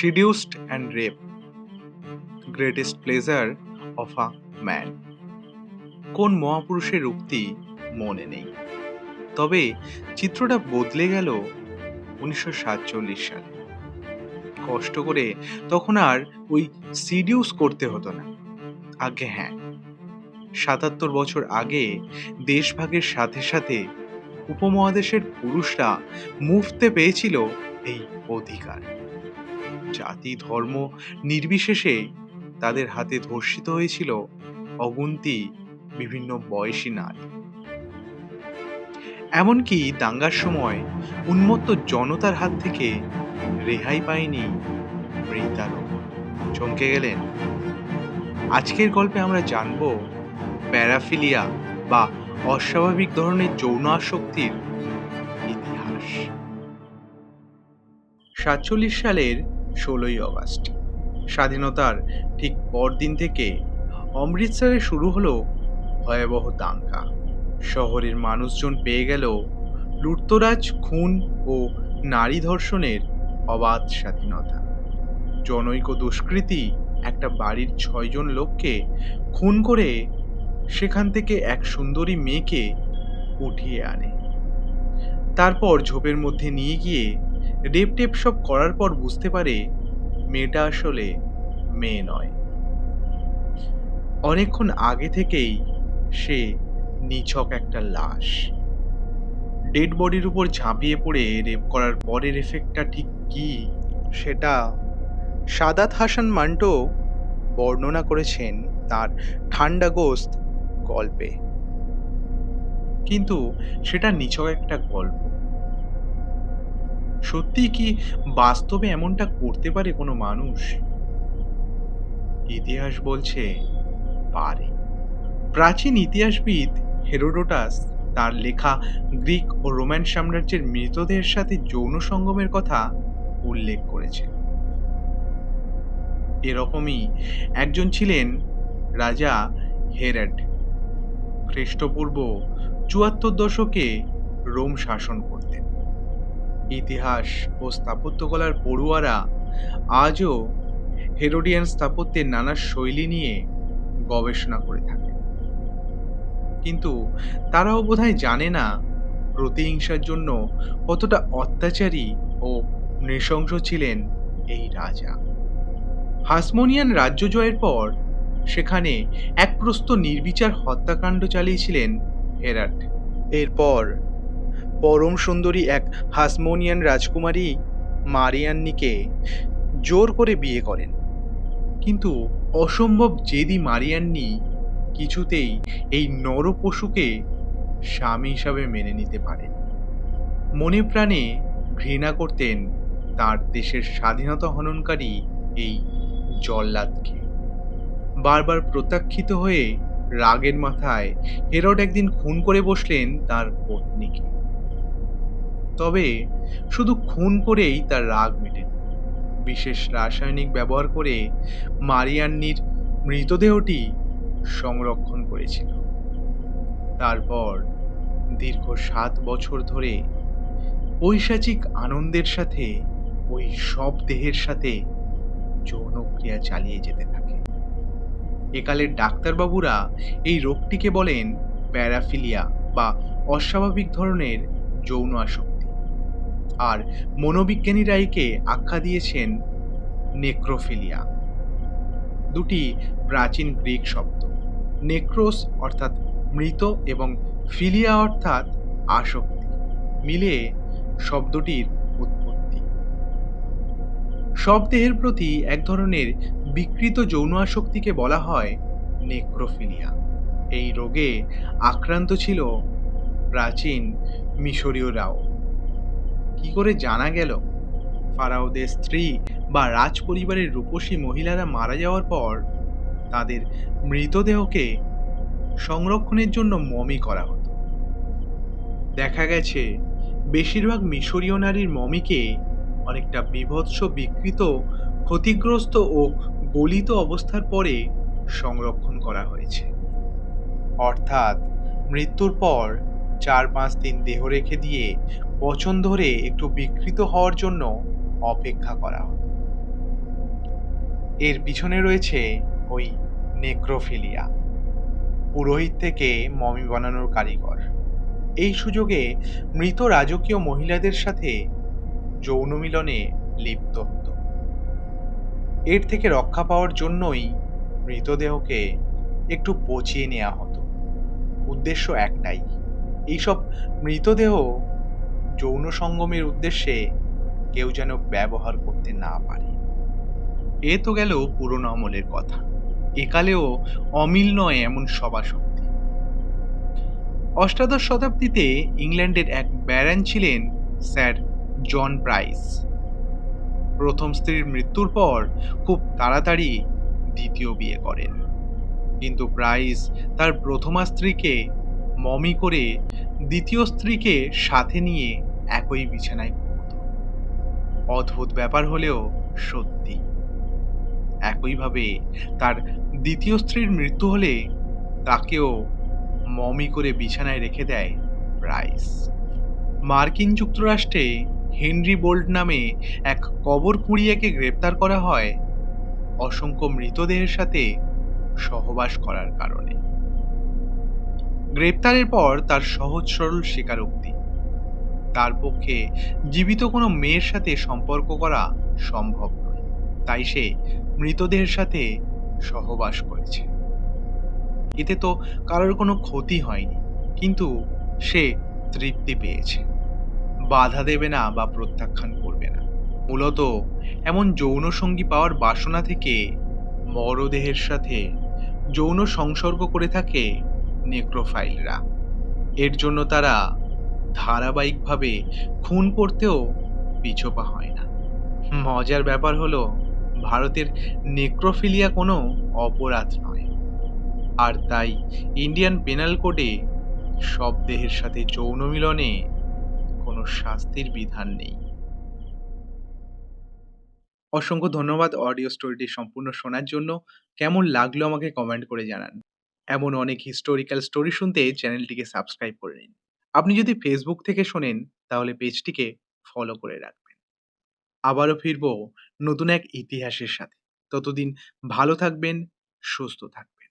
seduced and rape greatest pleasure of a man কোন মহাপুরুষের উক্তি মনে নেই। তবে চিত্রটা বদলে গেল উনিশশো সাতচল্লিশ সালে। কষ্ট করে তখন আর ওই সিডিউস করতে হতো না। আগে হ্যাঁ সাতাত্তর বছর আগে দেশভাগের সাথে সাথে উপমহাদেশের পুরুষরা মুফতে পেয়েছিল এই অধিকার। জাতি, ধর্ম নির্বিশেষে তাদের হাতে ধর্ষিত হয়েছিল অগুন্তি বিভিন্ন বয়সী নারী। এমনকি দাঙ্গার সময় উন্মত্ত জনতার হাত থেকে রেহাই পায়নি মৃতারও চমকে গেলেন। আজকের গল্পে আমরা জানব প্যারাফিলিয়া বা অস্বাভাবিক ধরনের যৌন আসক্তির সাতচল্লিশ সালের ষোলোই আগস্ট স্বাধীনতার ঠিক পরদিন থেকে অমৃতসরে শুরু হলো ভয়াবহ দাঙ্গা। শহরের মানুষজন পেয়ে গেল লুটতরাজ, খুন ও নারী ধর্ষণের অবাধ স্বাধীনতা। জনৈক দুষ্কৃতী একটা বাড়ির ছয়জন লোককে খুন করে সেখান থেকে এক সুন্দরী মেয়েকে উঠিয়ে আনে। তারপর ঝোপের মধ্যে নিয়ে গিয়ে রেপ টেপ সব করার পর বুঝতে পারে মেয়েটা আসলে মেয়ে নয়। অনেকক্ষণ আগে থেকেই সে নিছক একটা লাশ। ডেড বডির উপর ঝাঁপিয়ে পড়ে রেপ করার পরের এফেক্টটা ঠিক কি সেটা সাদাত হাসান মান্টো বর্ণনা করেছেন তার ঠান্ডা গোস্ত গল্পে। কিন্তু সেটা নিছক একটা গল্প। সত্যি কি বাস্তবে এমনটা করতে পারে কোনো মানুষ? ইতিহাস বলছে পারে। প্রাচীন ইতিহাসবিদ হেরোডোটাস তার লেখা গ্রিক ও রোমান সাম্রাজ্যের মৃতদেহের সাথে যৌন সঙ্গমের কথা উল্লেখ করেছে। এরকমই একজন ছিলেন রাজা হেরাড। খ্রিস্টপূর্ব চুয়াত্তর দশকে রোম শাসন করতেন। ইতিহাস ও স্থাপত্যকলার পড়ুয়ারা আজও হেরোডিয়ান স্থাপত্যের নানা শৈলী নিয়ে গবেষণা করে থাকে। কিন্তু তারাও বোধহয় জানে না প্রতিহিংসার জন্য কতটা অত্যাচারী ও নৃশংস ছিলেন এই রাজা। হাসমোনিয়ান রাজ্য জয়ের পর সেখানে এক প্রস্ত নির্বিচার হত্যাকাণ্ড চালিয়েছিলেন হেরাট এরপর পরম সুন্দরী এক হাসমোনিয়ান রাজকুমারী মারিয়ান্নিকে জোর করে বিয়ে করেন। কিন্তু অসম্ভব জেদি মারিয়ান্নি কিছুতেই এই নর পশুকে স্বামী হিসাবে মেনে নিতে পারেন। মনে প্রাণে ঘৃণা করতেন তার দেশের স্বাধীনতা হননকারী এই জল্লাদকে। বারবার প্রত্যাখ্যিত হয়ে রাগের মাথায় হেরড একদিন খুন করে বসলেন তার পত্নীকে। তবে শুধু খুন করেই তার রাগ মেটেন বিশেষ রাসায়নিক ব্যবহার করে মারিয়ান্নির মৃতদেহটি সংরক্ষণ করেছিল। তারপর দীর্ঘ সাত বছর ধরে ঐশাচিক আনন্দের সাথে ওই সব দেহের সাথে যৌনক্রিয়া চালিয়ে যেতে থাকে। একালের ডাক্তারবাবুরা এই রোগটিকে বলেন প্যারাফিলিয়া বা অস্বাভাবিক ধরনের যৌন আসক্তি। আর মনোবিজ্ঞানীরা একে আখ্যা দিয়েছেন নেক্রোফিলিয়া। দুটি প্রাচীন গ্রিক শব্দ। নেক্রোস অর্থাৎ মৃত এবং ফিলিয়া অর্থাৎ আসক্তি মিলে শব্দটির উৎপত্তি। সব দেহের প্রতি এক ধরনের বিকৃত যৌন আসক্তিকে বলা হয় নেক্রোফিলিয়া। এই রোগে আক্রান্ত ছিল প্রাচীন মিশরীয়রাও। কি করে জানা গেল? ফারাওদের স্ত্রী বা রাজ পরিবারের রূপসী মহিলারা মারা যাওয়ার পর তাদের মৃতদেহকে সংরক্ষণের জন্য মমি করা হতো। দেখা গেছে, বেশিরভাগ মিশরীয় নারীর মমিকে অনেকটা বিভৎস, বিকৃত, ক্ষতিগ্রস্ত ও গলিত অবস্থার পরে সংরক্ষণ করা হয়েছে। অর্থাৎ মৃত্যুর পর চার পাঁচ দিন দেহ রেখে দিয়ে পচন ধরে একটু বিকৃত হওয়ার জন্য অপেক্ষা করা হতো। এর পিছনে রয়েছে ওই নেক্রোফিলিয়া, পুরোহিত থেকে মমি বানানোর কারিগর। এই সুযোগে মৃত রাজকীয় মহিলাদের সাথে যৌন মিলনে লিপ্ত হতো। এর থেকে রক্ষা পাওয়ার জন্যই মৃতদেহকে একটু পচিয়ে নেওয়া হতো। উদ্দেশ্য একটাই, এইসব মৃতদেহ যৌন সঙ্গমের উদ্দেশ্যে কেউ যেন ব্যবহার করতে না পারে। এ তো গেল পুরনো আমলের কথা। একালেও অমিল নয় এমন সভা শক্তি অষ্টাদশ শতাব্দীতে ইংল্যান্ডের এক ব্যারান ছিলেন স্যার জন প্রাইস। প্রথম স্ত্রীর মৃত্যুর পর খুব তাড়াতাড়ি দ্বিতীয় বিয়ে করেন। কিন্তু প্রাইস তার প্রথমা স্ত্রীকে মমি করে দ্বিতীয় স্ত্রীকে সাথে নিয়ে একই বিছানায় ঘুমত। অদ্ভুত ব্যাপার হলেও সত্যি। একইভাবে তার দ্বিতীয় স্ত্রীর মৃত্যু হলে তাকেও মমি করে বিছানায় রেখে দেয় প্রাইস মার্কিন যুক্তরাষ্ট্রে হেনরি বোল্ট নামে এক কবর কুড়িয়াকে গ্রেপ্তার করা হয় অসংখ্য মৃতদেহের সাথে সহবাস করার কারণে। গ্রেপ্তারের পর তার সহজ সরল স্বীকারোক্তি। তার পক্ষে জীবিত কোনো মেয়ের সাথে সম্পর্ক করা সম্ভব নয়। তাই সে মৃতদেহের সাথে সহবাস করেছে। এতে তো কারোর কোনো ক্ষতি হয়নি, কিন্তু সে তৃপ্তি পেয়েছে। বাধা দেবে না বা প্রত্যাখ্যান করবে না। মূলত এমন যৌন সঙ্গী পাওয়ার বাসনা থেকে মরদেহের সাথে যৌন সংসর্গ করে থাকে নেক্রোফাইলরা। এর জন্য তারা ধারাবাহিকভাবে খুন করতেও পিছোপা হয় না। মজার ব্যাপার হলো, ভারতের নেক্রোফিলিয়া কোনো অপরাধ নয়। আর তাই ইন্ডিয়ান পেনাল কোডে সব দেহের সাথে যৌন মিলনে কোনো শাস্তির বিধান নেই। অসংখ্য ধন্যবাদ অডিও স্টোরিটি সম্পূর্ণ শোনার জন্য। কেমন লাগল আমাকে কমেন্ট করে জানান। এমন অনেক হিস্টোরিক্যাল স্টোরি শুনতে চ্যানেলটিকে সাবস্ক্রাইব করে নিন। আপনি যদি ফেসবুক থেকে শোনেন, তাহলে পেজটিকে ফলো করে রাখবেন। আবারও ফিরব নতুন এক ইতিহাসের সাথে। ততদিন ভালো থাকবেন, সুস্থ থাকবেন।